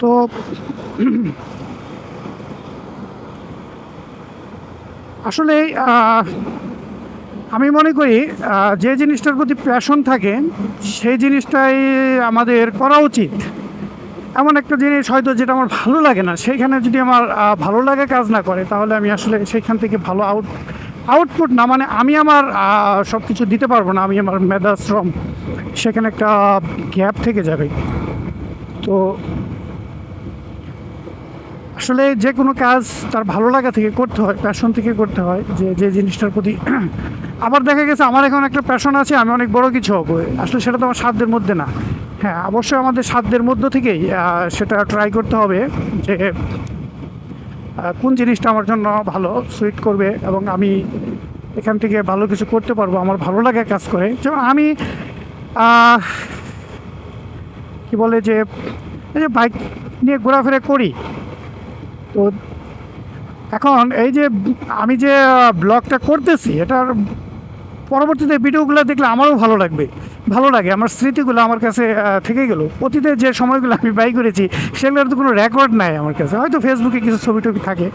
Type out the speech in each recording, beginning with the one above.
তো আসলে আমি মনে করি যে জিনিসটার প্রতি প্যাশন থাকে, সেই জিনিসটাই আমাদের করা উচিত। এমন একটা জিনিস হয়তো যেটা আমার ভালো লাগে না, সেইখানে যদি আমার ভালো লাগে কাজ না করে, তাহলে আমি আসলে সেইখান থেকে ভালো আউট আউটপুট না মানে আমি আমার সব কিছু দিতে পারব না, আমি আমার মেধা, শ্রম, সেখানে একটা গ্যাপ থেকে যাবে। তো আসলে যে কোনো কাজ তার ভালো লাগা থেকে করতে হয় প্যাশন থেকে করতে হয়, যে যে জিনিসটার প্রতি। আবার দেখা গেছে আমার এখন একটা প্যাশন আছে, আমি অনেক বড় কিছু হব। আসলে সেটা তো আমার সাধ্যের মধ্যে না। হ্যাঁ অবশ্যই আমাদের সাধ্যের মধ্য থেকেই সেটা ট্রাই করতে হবে যে কোন জিনিসটা আমার জন্য ভালো সুইট করবে এবং আমি এখান থেকে ভালো কিছু করতে পারব, আমার ভালো লাগে কাজ করে। যেমন আমি কি বলে যে, এই যে বাইক নিয়ে ঘোরাফেরা করি তো এখন এই যে আমি যে ব্লগটা করতেছি, এটার পরবর্তীতে ভিডিওগুলো দেখলে আমারও ভালো লাগবে। ভালো লাগে, আমার স্মৃতিগুলো আমার কাছে থেকে গেলো। অতীতে যে সময়গুলো আমি বাই করেছি, সেগুলোর তো কোনো রেকর্ড নাই আমার কাছে। হয়তো ফেসবুকে কিছু ছবি টবি থাকে,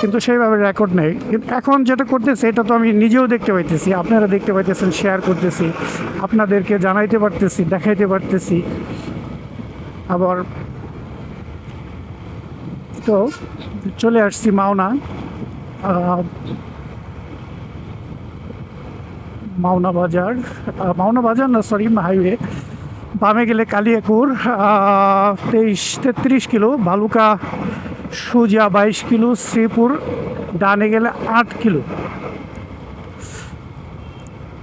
কিন্তু সেইভাবে রেকর্ড নেই। কিন্তু এখন যেটা করতেছে, এটা তো আমি নিজেও দেখতে পাইতেছি, আপনারা দেখতে পাইতেছেন শেয়ার করতেছি, আপনাদেরকে জানাইতে পারতেছি, দেখাইতে পারতেছি। আবার তো চলে আসছি মাওনা। মাওনা বাজার। মাওনা বাজার না সরি হাইওয়ে বামে গেলে কালিয়াকুর। তেইশ, তেত্রিশ কিলো। বালুকা, সুজা বাইশ কিলো। শ্রীপুর, ডানে গেলে আট কিলো।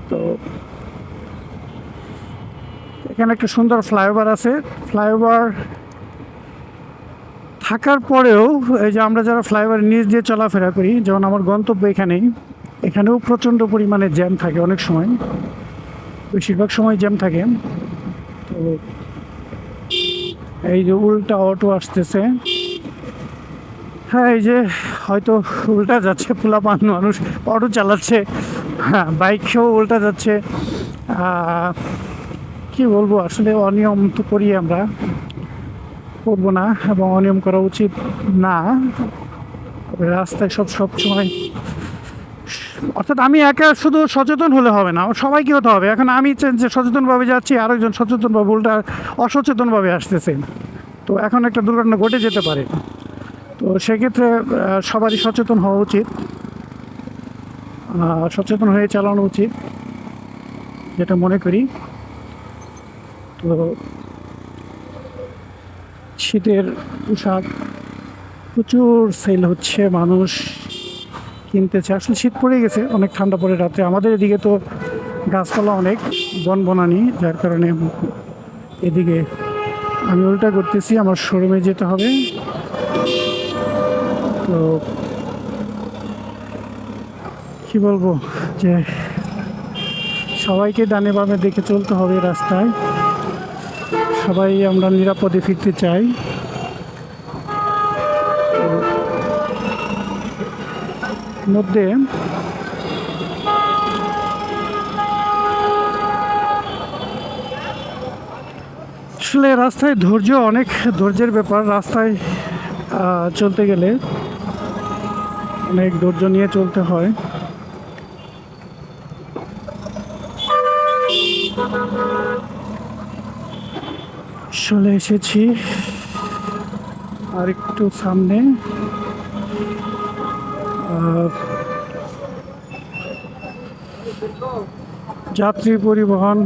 তো এখানে একটা সুন্দর ফ্লাইওভার আছে। ফ্লাইওভার থাকার পরেও এই যে আমরা যারা ফ্লাইওভার নিচ দিয়ে চলাফেরা করি, যেমন আমার গন্তব্য এখানেই, এখানেও প্রচণ্ড পরিমাণে জ্যাম থাকে অনেক সময়। বেশিরভাগ সময় জ্যাম থাকে। তো এই যে উল্টা অটো আসতেছে। হ্যাঁ এই যে হয়তো উল্টা যাচ্ছে, পোলাপান মানুষ অটো চালাচ্ছে। হ্যাঁ বাইকেও উল্টা যাচ্ছে। কি বলব, আসলে অনিয়ম তো করি আমরা। করব না এবং অনিয়ম করা উচিত না। রাস্তায় সব সব সময় অর্থাৎ আমি একা শুধু সচেতন হলে হবে না সবাইকে হতে হবে? এখন আমি যে- সচেতনভাবে যাচ্ছি, আরেকজন সচেতনভাবে, উল্টা অসচেতনভাবে আসতেছে। তো এখন একটা দুর্ঘটনা ঘটে যেতে পারে। তো সেক্ষেত্রে সবারই সচেতন হওয়া উচিত। সচেতন হয়ে চালানো উচিত, যেটা মনে করি। তো শীতের পোশাক, প্রচুর সেল হচ্ছে, মানুষ কিনতেছে আসলে শীত পড়ে গেছে, অনেক ঠান্ডা পড়ে রাত্রে। আমাদের এদিকে তো গাছপালা অনেক বন বনানি যার কারণে এদিকে আমি উল্টা করতেছি, আমার শোরুমে যেতে হবে। তো কি বলব, যে সবাইকে ডানে বামে দেখে চলতে হবে রাস্তায়। সবাই আমরা নিরাপদে ফিরতে চাই। মধ্যে আসলে রাস্তায় ধৈর্য অনেক ধৈর্যের ব্যাপার। রাস্তায় চলতে গেলে অনেক ধৈর্য নিয়ে চলতে হয়। চলে এসেছি। আর একটু সামনে যাত্রী পরিবহন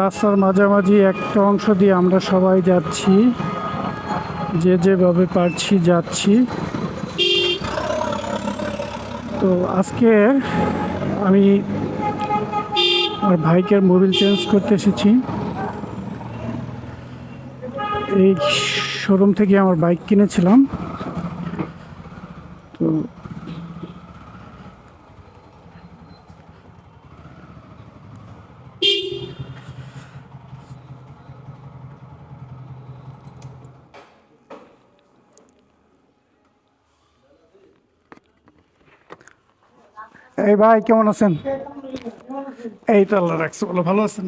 রাস্তার মাঝামাঝি একটা অংশ দিয়ে আমরা সবাই যাচ্ছি। যে যেভাবে পারছি যাচ্ছি। তো আজকে আমি আমার বাইকের মোবিল চেঞ্জ করতে এসেছি। এই শোরুম থেকে আমার বাইক কিনেছিলাম তো এই ভাই, কেমন আছেন এই তো আল্লাহ রাখছে, বলো, ভালো আছেন?